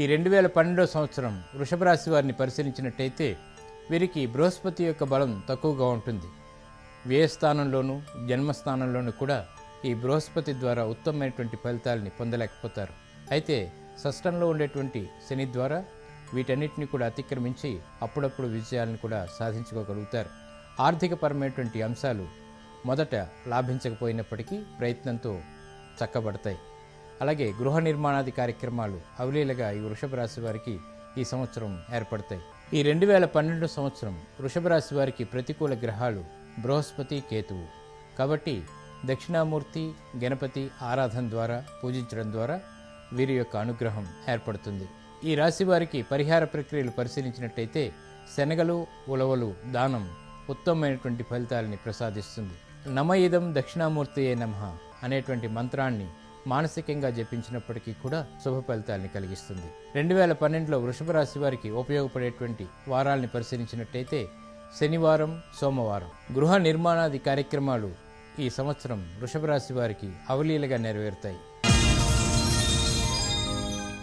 ఈ రెండు వేల పన్నెండో సంవత్సరం వృషభ రాశి వారిని పరిశీలించినట్టయితే వీరికి బృహస్పతి యొక్క బలం తక్కువగా ఉంటుంది. వ్యయస్థానంలోనూ జన్మస్థానంలోనూ కూడా ఈ బృహస్పతి ద్వారా ఉత్తమమైనటువంటి ఫలితాలని పొందలేకపోతారు. అయితే షష్టంలో ఉండేటువంటి శని ద్వారా వీటన్నిటిని కూడా అతిక్రమించి అప్పుడప్పుడు విజయాలను కూడా సాధించుకోగలుగుతారు. ఆర్థికపరమైనటువంటి అంశాలు మొదట లాభించకపోయినప్పటికీ ప్రయత్నంతో చక్కబడతాయి. అలాగే గృహ నిర్మాణాది కార్యక్రమాలు అవలీలగా ఈ వృషభ రాశి వారికి ఈ సంవత్సరం ఏర్పడతాయి. ఈ రెండు వేల పన్నెండు సంవత్సరం వృషభ రాశి వారికి ప్రతికూల గ్రహాలు బృహస్పతి కేతువు. కాబట్టి దక్షిణామూర్తి గణపతి ఆరాధన ద్వారా పూజించడం ద్వారా వీరి యొక్క అనుగ్రహం ఏర్పడుతుంది. ఈ రాశి వారికి పరిహార ప్రక్రియలు పరిశీలించినట్టయితే శనగలు ఉలవలు దానం ఉత్తమమైనటువంటి ఫలితాలని ప్రసాదిస్తుంది. నమ ఇదం దక్షిణామూర్తియే నమః అనేటువంటి మంత్రాన్ని మానసికంగా జపించినప్పటికీ కూడా శుభ ఫలితాల్ని కలిగిస్తుంది. రెండు వేల పన్నెండులో వృషభ రాశి వారికి ఉపయోగపడేటువంటి వారాల్ని పరిశీలించినట్టయితే శనివారం సోమవారం. గృహ నిర్మాణాది కార్యక్రమాలు ఈ సంవత్సరం వృషభ రాశి వారికి అవలీలగా నెరవేరుతాయి.